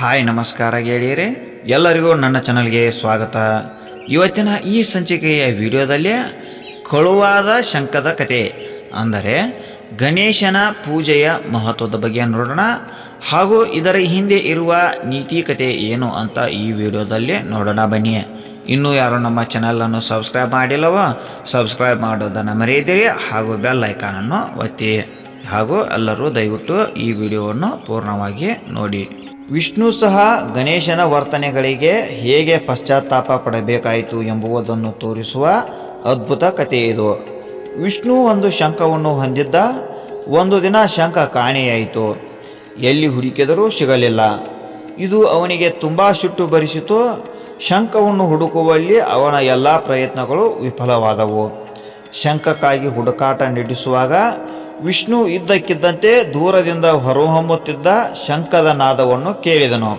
Hi, ನಮಸ್ಕಾರ ಗೆಳೆಯರೆ. ಎಲ್ಲರಿಗೂ ನನ್ನ ಚಾನಲ್ಗೆ ಸ್ವಾಗತ. ಇವತ್ತಿನ ಈ ಸಂಚಿಕೆಯ ವಿಡಿಯೋದಲ್ಲಿ ಕಳುವಾದ ಶಂಕದ ಕತೆ, ಅಂದರೆ ಗಣೇಶನ ಪೂಜೆಯ ಮಹತ್ವದ ಬಗ್ಗೆ ನೋಡೋಣ. ಹಾಗೂ ಇದರ ಹಿಂದೆ ಇರುವ ನೀತಿ ಕತೆ ಏನು ಅಂತ ಈ ವಿಡಿಯೋದಲ್ಲಿ ನೋಡೋಣ ಬನ್ನಿ. ಇನ್ನೂ ಯಾರು ನಮ್ಮ ಚಾನಲನ್ನು ಸಬ್ಸ್ಕ್ರೈಬ್ ಮಾಡಿಲ್ಲವೋ, ಸಬ್ಸ್ಕ್ರೈಬ್ ಮಾಡೋದನ್ನು ಮರೆಯದಿರಿ. ಹಾಗೂ ಬೆಲ್ ಐಕಾನನ್ನು ಒತ್ತಿ. ಹಾಗೂ ಎಲ್ಲರೂ ದಯವಿಟ್ಟು ಈ ವಿಡಿಯೋವನ್ನು ಪೂರ್ಣವಾಗಿ ನೋಡಿ. ವಿಷ್ಣು ಸಹ ಗಣೇಶನ ವರ್ತನೆಗಳಿಗೆ ಹೇಗೆ ಪಶ್ಚಾತ್ತಾಪ ಪಡಬೇಕಾಯಿತು ಎಂಬುದನ್ನು ತೋರಿಸುವ ಅದ್ಭುತ ಕಥೆ ಇದು. ವಿಷ್ಣು ಒಂದು ಶಂಖವನ್ನು ಹೊಂದಿದ್ದ ಒಂದು ದಿನ ಶಂಖ ಕಾಣೆಯಾಯಿತು. ಎಲ್ಲಿ ಹುಡುಕಿದರೂ ಸಿಗಲಿಲ್ಲ. ಇದು ಅವನಿಗೆ ತುಂಬ ಸಿಟ್ಟು ಭರಿಸಿತು ಶಂಖವನ್ನು ಹುಡುಕುವಲ್ಲಿ ಅವನ ಎಲ್ಲ ಪ್ರಯತ್ನಗಳು ವಿಫಲವಾದವು. ಶಂಖಕ್ಕಾಗಿ ಹುಡುಕಾಟ ನಡೆಸುವಾಗ ವಿಷ್ಣು ಇದ್ದಕ್ಕಿದ್ದಂತೆ ದೂರದಿಂದ ಹೊರಹೊಮ್ಮುತ್ತಿದ್ದ ಶಂಖದ ನಾದವನ್ನು ಕೇಳಿದನು.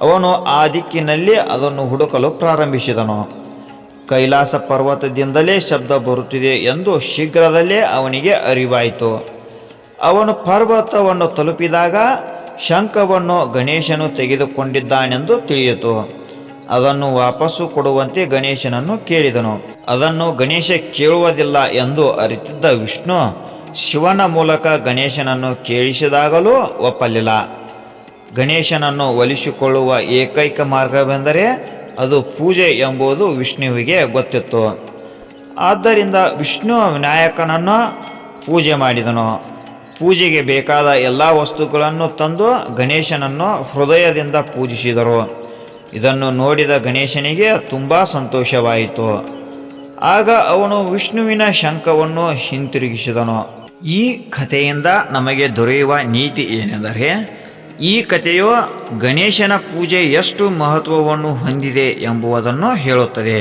ಅವನು ಆ ದಿಕ್ಕಿನಲ್ಲಿ ಅದನ್ನು ಹುಡುಕಲು ಪ್ರಾರಂಭಿಸಿದನು. ಕೈಲಾಸ ಪರ್ವತದಿಂದಲೇ ಶಬ್ದ ಬರುತ್ತಿದೆ ಎಂದು ಶೀಘ್ರದಲ್ಲೇ ಅವನಿಗೆ ಅರಿವಾಯಿತು. ಅವನು ಪರ್ವತವನ್ನು ತಲುಪಿದಾಗ ಶಂಖವನ್ನು ಗಣೇಶನು ತೆಗೆದುಕೊಂಡಿದ್ದಾನೆಂದು ತಿಳಿಯಿತು. ಅದನ್ನು ವಾಪಸ್ಸು ಕೊಡುವಂತೆ ಗಣೇಶನನ್ನು ಕೇಳಿದನು. ಅದನ್ನು ಗಣೇಶ ಕೇಳುವುದಿಲ್ಲ ಎಂದು ಅರಿತಿದ್ದ ವಿಷ್ಣು ಶಿವನ ಮೂಲಕ ಗಣೇಶನನ್ನು ಕೇಳಿಸಿದಾಗಲೂ ಒಪ್ಪಲಿಲ್ಲ. ಗಣೇಶನನ್ನು ಒಲಿಸಿಕೊಳ್ಳುವ ಏಕೈಕ ಮಾರ್ಗವೆಂದರೆ ಅದು ಪೂಜೆ ಎಂಬುದು ವಿಷ್ಣುವಿಗೆ ಗೊತ್ತಿತ್ತು. ಆದ್ದರಿಂದ ವಿಷ್ಣು ವಿನಾಯಕನನ್ನು ಪೂಜೆ ಮಾಡಿದನು. ಪೂಜೆಗೆ ಬೇಕಾದ ಎಲ್ಲ ವಸ್ತುಗಳನ್ನು ತಂದು ಗಣೇಶನನ್ನು ಹೃದಯದಿಂದ ಪೂಜಿಸಿದರು. ಇದನ್ನು ನೋಡಿದ ಗಣೇಶನಿಗೆ ತುಂಬ ಸಂತೋಷವಾಯಿತು. ಆಗ ಅವನು ವಿಷ್ಣುವಿನ ಶಂಖವನ್ನು ಹಿಂತಿರುಗಿಸಿದನು. ಈ ಕಥೆಯಿಂದ ನಮಗೆ ದೊರೆಯುವ ನೀತಿ ಏನೆಂದರೆ, ಈ ಕಥೆಯು ಗಣೇಶನ ಪೂಜೆ ಎಷ್ಟು ಮಹತ್ವವನ್ನು ಹೊಂದಿದೆ ಎಂಬುದನ್ನು ಹೇಳುತ್ತದೆ.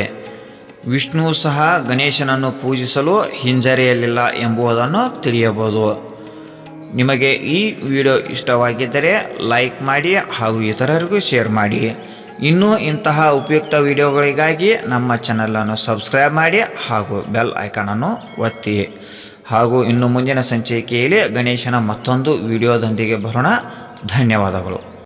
ವಿಷ್ಣು ಸಹ ಗಣೇಶನನ್ನು ಪೂಜಿಸಲು ಹಿಂಜರಿಯಲಿಲ್ಲ ಎಂಬುದನ್ನು ತಿಳಿಯಬಹುದು. ನಿಮಗೆ ಈ ವಿಡಿಯೋ ಇಷ್ಟವಾಗಿದ್ದರೆ ಲೈಕ್ ಮಾಡಿ ಹಾಗೂ ಇತರರಿಗೂ ಶೇರ್ ಮಾಡಿ. ಇನ್ನೂ ಇಂತಹ ಉಪಯುಕ್ತ ವಿಡಿಯೋಗಳಿಗಾಗಿ ನಮ್ಮ ಚಾನಲನ್ನು ಸಬ್ಸ್ಕ್ರೈಬ್ ಮಾಡಿ ಹಾಗೂ ಬೆಲ್ ಐಕಾನನ್ನು ಒತ್ತಿ. ಹಾಗೂ ಇನ್ನು ಮುಂದಿನ ಸಂಚಿಕೆಯಲ್ಲಿ ಗಣೇಶನ ಮತ್ತೊಂದು ವಿಡಿಯೋದೊಂದಿಗೆ ಬರೋಣ. ಧನ್ಯವಾದಗಳು.